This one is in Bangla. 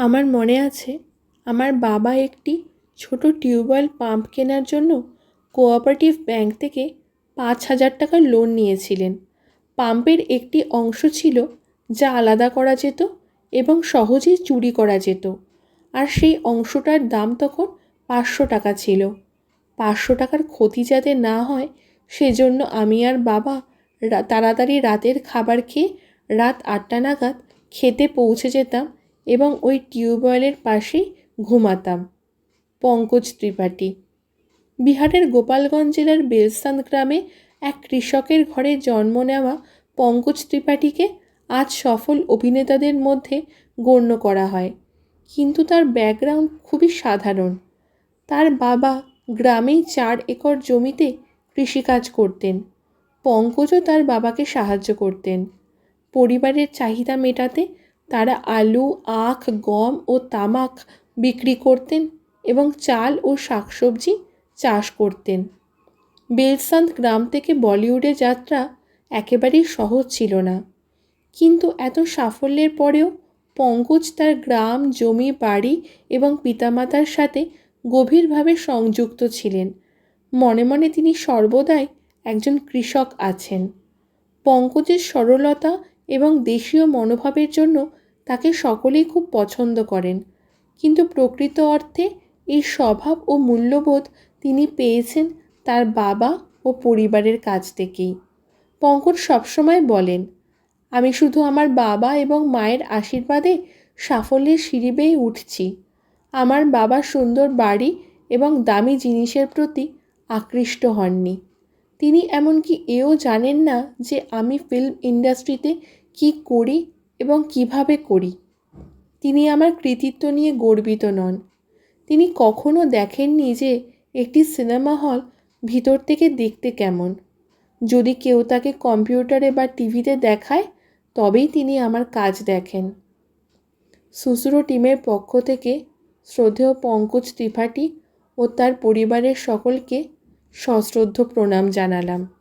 আমার মনে আছে, আমার বাবা একটি ছোটো টিউবওয়েল পাম্প কেনার জন্য কোঅপারেটিভ ব্যাঙ্ক থেকে পাঁচ হাজার টাকা লোন নিয়েছিলেন। পাম্পের একটি অংশ ছিল যা আলাদা করা যেত এবং সহজেই চুরি করা যেত। আর সেই অংশটার দাম তখন পাঁচশো টাকা ছিল। পাঁচশো টাকার ক্ষতি যাতে না হয়, সেজন্য আমি আর বাবা তাড়াতাড়ি রাতের খাবার খেয়ে রাত আটটা নাগাদ খেতে পৌঁছে যেতাম এবং ওই টিউবওয়েলের পাশেই ঘুমাতাম। পঙ্কজ ত্রিপাঠী। বিহারের গোপালগঞ্জ জেলার বেলসান গ্রামে এক কৃষকের ঘরে জন্ম নেওয়া পঙ্কজ ত্রিপাঠীকে আজ সফল অভিনেতাদের মধ্যে গণ্য করা হয়। কিন্তু তার ব্যাকগ্রাউন্ড খুবই সাধারণ। তার বাবা গ্রামেই চার একর জমিতে কৃষিকাজ করতেন। পঙ্কজও তার বাবাকে সাহায্য করতেন। পরিবারের চাহিদা মেটাতে তারা আলু, আখ, গম ও তামাক বিক্রি করতেন এবং চাল ও শাকসবজি চাষ করতেন। বেলসান্ত গ্রাম থেকে বলিউডে যাত্রা একেবারেই সহজ ছিল না। কিন্তু এত সাফল্যের পরেও পঙ্কজ তার গ্রাম, জমি, বাড়ি এবং পিতামাতার সাথে গভীরভাবে সংযুক্ত ছিলেন। মনে মনে তিনি সর্বদাই একজন কৃষক আছেন। পঙ্কজের সরলতা এবং দেশীয় মনোভাবের জন্য তাকে সকলেই খুব পছন্দ করেন। কিন্তু প্রকৃত অর্থে এই স্বভাব ও মূল্যবোধ তিনি পেয়েছেন তার বাবা ও পরিবারের কাছ থেকেই। পঙ্কজ সবসময় বলেন, আমি শুধু আমার বাবা এবং মায়ের আশীর্বাদে সাফল্যের সিঁড়ি বেয়ে উঠছি। আমার বাবা সুন্দর বাড়ি এবং দামি জিনিসের প্রতি আকৃষ্ট হননি। তিনি এমনকি এও জানেন না যে আমি ফিল্ম ইন্ডাস্ট্রিতে কী করি এবং কীভাবে করি? তিনি আমার কৃতিত্ব নিয়ে গর্বিত নন। তিনি কখনো দেখেননি যে একটি সিনেমা হল ভিতর থেকে দেখতে কেমন। যদি কেউ তাকে কম্পিউটারে বা টিভিতে দেখায়, তবেই তিনি আমার কাজ দেখেন। সুসুরো টিমের পক্ষ থেকে শ্রদ্ধেয় পঙ্কজ ত্রিপাঠী ও তার পরিবারের সকলকে সশ্রদ্ধ প্রণাম জানালাম।